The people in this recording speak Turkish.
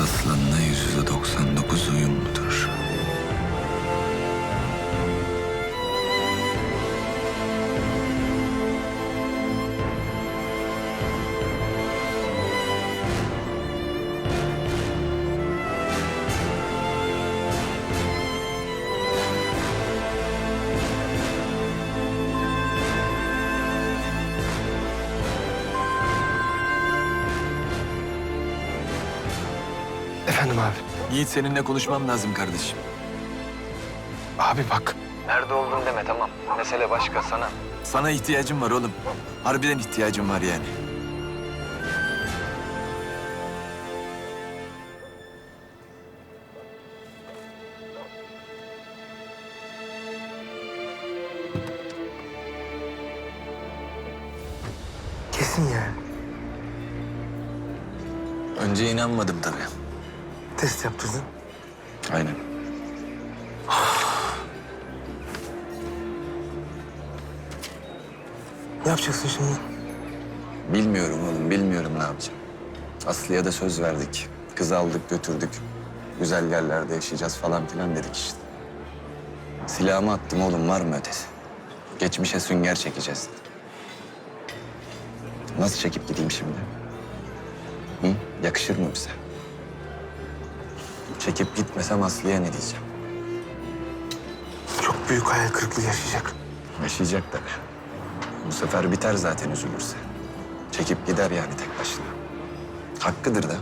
hastasıyla yüzde 99 uyumludur. Efendim abi. Yiğit seninle konuşmam lazım kardeşim. Abi bak. Nerede oldun deme tamam. Mesele başka sana. Sana ihtiyacım var oğlum. Harbiden ihtiyacım var yani. Kesin yani. Önce inanmadım tabii. Test yaptırdın. Aynen. Ne yapacaksın şimdi? Bilmiyorum oğlum, bilmiyorum ne yapacağım. Aslı'ya da söz verdik. Kızı aldık, götürdük. Güzel yerlerde yaşayacağız falan filan dedik işte. Silahımı attım oğlum, var mı ötesi? Geçmişe sünger çekeceğiz. Nasıl çekip gideyim şimdi? Hı? Yakışır mı bize? Çekip gitmesem Aslı'ya ne diyeceğim? Çok büyük hayal kırıklığı yaşayacak. Yaşayacak tabii. Bu sefer biter zaten üzülürse. Çekip gider yani tek başına. Hakkıdır da.